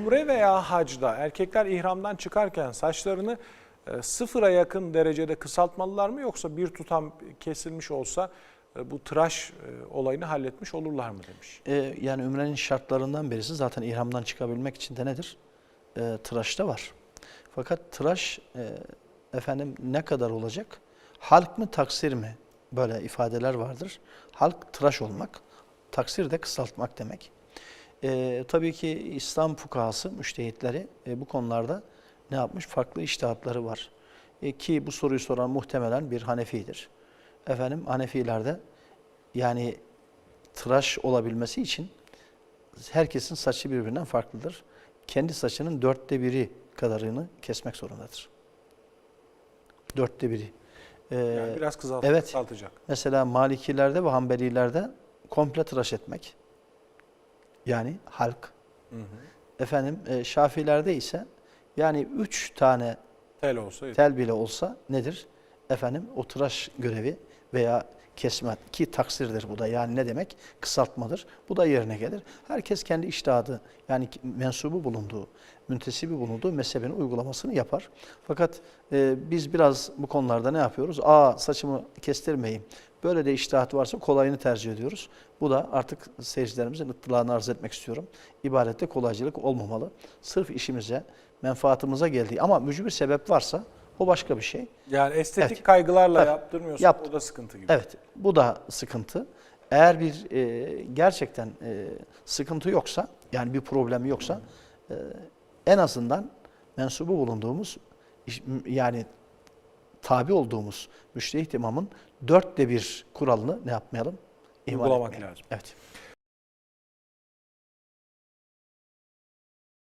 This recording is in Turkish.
Umre veya hacda erkekler ihramdan çıkarken saçlarını e, sıfıra yakın derecede kısaltmalılar mı yoksa bir tutam kesilmiş olsa e, bu tıraş e, olayını halletmiş olurlar mı demiş. E, yani ümrenin şartlarından birisi zaten ihramdan çıkabilmek için de nedir? E, tıraş da var. Fakat tıraş e, efendim ne kadar olacak? Halk mı taksir mi? Böyle ifadeler vardır. Halk tıraş olmak, taksir de kısaltmak demek. E, tabii ki İslam fukahası, müştehitleri e, bu konularda ne yapmış? Farklı iştihatları var. E, ki bu soruyu soran muhtemelen bir Hanefi'dir. Efendim Hanefilerde yani tıraş olabilmesi için herkesin saçı birbirinden farklıdır. Kendi saçının dörtte biri kadarını kesmek zorundadır. Dörtte biri. Ee, Yani biraz kısalt, evet. kısaltacak. Mesela Malikilerde ve Hanbelilerde komple tıraş etmek. Yani halk. Hı hı. Efendim e, Şafilerde ise yani üç tane Tel olsa tel bile olsa nedir? Efendim o görevi veya kesme ki taksirdir bu da yani ne demek? Kısaltmadır. Bu da yerine gelir. Herkes kendi iştihadı yani mensubu bulunduğu, müntesibi bulunduğu mezhebin uygulamasını yapar. Fakat e, biz biraz bu konularda ne yapıyoruz? Aa saçımı kestirmeyeyim. Böyle de iştihat varsa kolayını tercih ediyoruz. Bu da artık seyircilerimizin ıttılağını arz etmek istiyorum. İbadette kolaycılık olmamalı. Sırf işimize, menfaatımıza geldiği ama mücbir sebep varsa o başka bir şey. Yani estetik Evet. kaygılarla Tabii. yaptırmıyorsa Yapt- o da sıkıntı gibi. Evet, bu da sıkıntı. Eğer bir e, gerçekten e, sıkıntı yoksa, yani bir problemi yoksa, e, en azından mensubu bulunduğumuz, yani tabi olduğumuz müştehit imamın dörtte bir kuralını ne yapmayalım? İhmal Uygulamak etmeyelim. lazım. Evet.